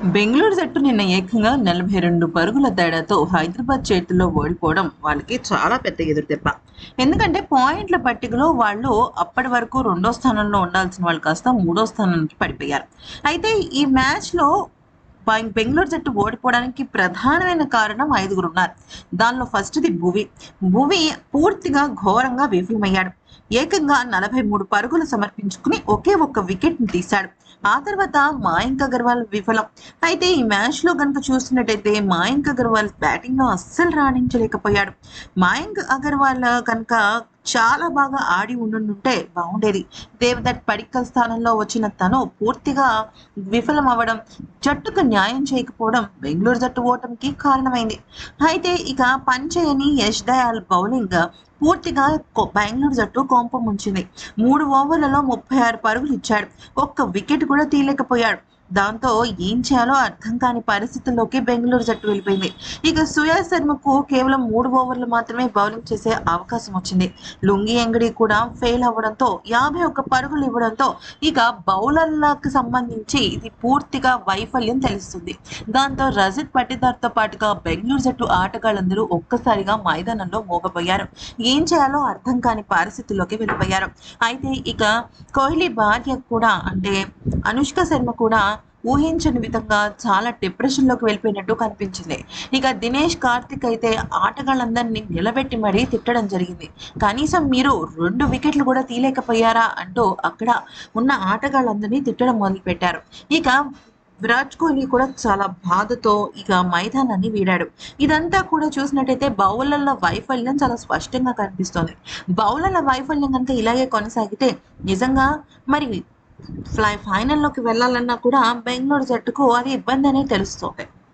బెంగళూరు జట్టు నిన్న ఏకంగా నలభై రెండు పరుగుల తేడాతో హైదరాబాద్ చేతుల్లో ఓడిపోవడం వాళ్ళకి చాలా పెద్ద ఎదురుదెబ్బ. ఎందుకంటే పాయింట్ల పట్టికలో వాళ్ళు అప్పటి వరకు రెండో స్థానంలో ఉండాల్సిన వాళ్ళు కాస్త మూడో స్థానానికి పడిపోయారు. అయితే ఈ మ్యాచ్లో బెంగళూరు జట్టు ఓడిపోవడానికి ప్రధానమైన కారణం ఐదుగురు ఉన్నారు దానిలో ఫస్ట్ది భువి. భువి పూర్తిగా ఘోరంగా విఫలమయ్యాడు. ఏకంగా నలభై మూడు పరుగులు సమర్పించుకుని ఒకే ఒక్క వికెట్ని తీశాడు. ఆ తర్వాత మాయంక్ అగర్వాల్ విఫలం. అయితే ఈ మ్యాచ్లో కనుక చూసినట్టయితే మాయంక్ అగర్వాల్ బ్యాటింగ్లో అస్సలు రాణించలేకపోయాడు. మాయంక్ అగర్వాల్ కనుక చాలా బాగా ఆడి ఉండుంటే బాగుండేది. దేవదత్ పడిక్కల్ స్థానంలో వచ్చిన తను పూర్తిగా విఫలం అవ్వడం జట్టుకు న్యాయం చేయకపోవడం బెంగళూరు జట్టు ఓటమికి కారణమైంది. అయితే ఇక పనిచేయని యష్ దయాల్ బౌలింగ్ పూర్తిగా బెంగళూరు జట్టు కోంపం ఉంచింది. మూడు ఓవర్లలో ముప్పై ఆరు పరుగులు ఇచ్చాడు. ఒక్క వికెట్ కూడా తీయలేకపోయాడు. దాంతో ఏం చేయాలో అర్థం కాని పరిస్థితుల్లోకి బెంగళూరు జట్టు వెళ్ళిపోయింది. ఇక సుయా శర్మకు కేవలం మూడు ఓవర్లు మాత్రమే బౌలింగ్ చేసే అవకాశం వచ్చింది. లుంగి ఎంగడి కూడా ఫెయిల్ అవ్వడంతో యాభై ఒక్క పరుగులు ఇవ్వడంతో ఇక బౌలర్లకు సంబంధించి ఇది పూర్తిగా వైఫల్యం తెలుస్తుంది. దాంతో రజిత్ పట్టిదార్తో పాటుగా బెంగళూరు జట్టు ఆటగాళ్ళందరూ ఒక్కసారిగా మైదానంలో మోగపోయారు ఏం చేయాలో అర్థం కాని పరిస్థితుల్లోకి వెళ్ళిపోయారు. అయితే ఇక కోహ్లీ భార్య కూడా అంటే అనుష్క శర్మ కూడా ఊహించని విధంగా చాలా డిప్రెషన్లోకి వెళ్ళిపోయినట్టు కనిపించింది. ఇక దినేష్ కార్తిక్ అయితే ఆటగాళ్ళందరినీ నిలబెట్టి మరీ తిట్టడం జరిగింది. కనీసం మీరు రెండు వికెట్లు కూడా తీయలేకపోయారా అంటూ అక్కడ ఉన్న ఆటగాళ్ళందరినీ తిట్టడం మొదలుపెట్టారు. ఇక విరాట్ కోహ్లీ కూడా చాలా బాధతో ఇక మైదానాన్ని వీడాడు. ఇదంతా కూడా చూసినట్టయితే బౌలర్ల వైఫల్యం చాలా స్పష్టంగా కనిపిస్తోంది. బౌలర్ల వైఫల్యం కనుక ఇలాగే కొనసాగితే నిజంగా మరి ఫ్లై ఫైనల్లోకి వెళ్ళాలన్నా కూడా బెంగళూరు జట్టుకు అది ఇబ్బంది అనే తెలుస్తుంది.